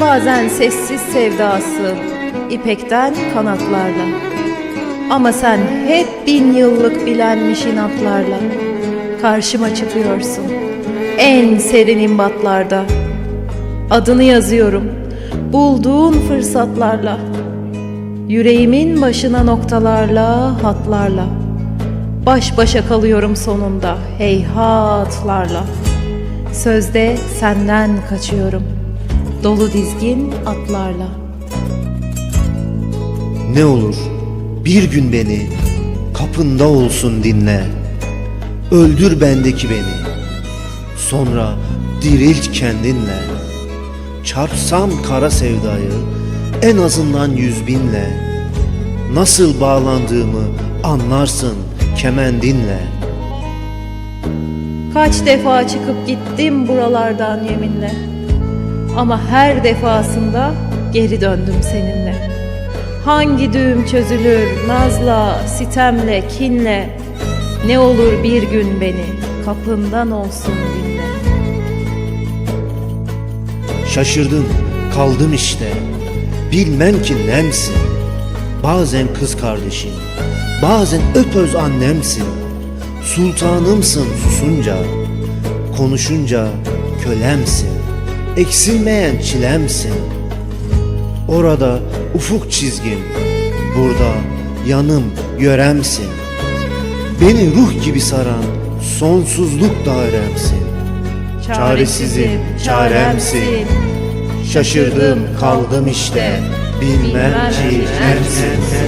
Bazen sessiz sevdası ipekten kanatlarla. Ama sen hep bin yıllık bilenmiş inatlarla karşıma çıkıyorsun en serin imbatlarda. Adını yazıyorum bulduğun fırsatlarla. Yüreğimin başına noktalarla, hatlarla. Baş başa kalıyorum sonunda heyhatlarla. Sözde senden kaçıyorum. Dolu dizgin atlarla. Ne olur bir gün beni kapında olsun dinle. Öldür bendeki beni. Sonra dirilt kendinle. Çarpsam kara sevdayı en azından yüz binle. Nasıl bağlandığımı anlarsın kemendinle. Kaç defa çıkıp gittim buralardan yeminle. Ama her defasında geri döndüm seninle. Hangi düğüm çözülür nazla, sitemle, kinle. Ne olur bir gün beni kapından olsun dinle. Şaşırdım, kaldım işte. Bilmem ki nemsin. Bazen kız kardeşim, bazen öpöz annemsin. Sultanımsın susunca, konuşunca kölemsin. Eksilmeyen çilemsin. Orada ufuk çizgim, burada yanım yöremsin. Beni ruh gibi saran sonsuzluk dairemsin. Çaresizim, çaremsin. Şaşırdım kaldım işte Bilmem ki nemsin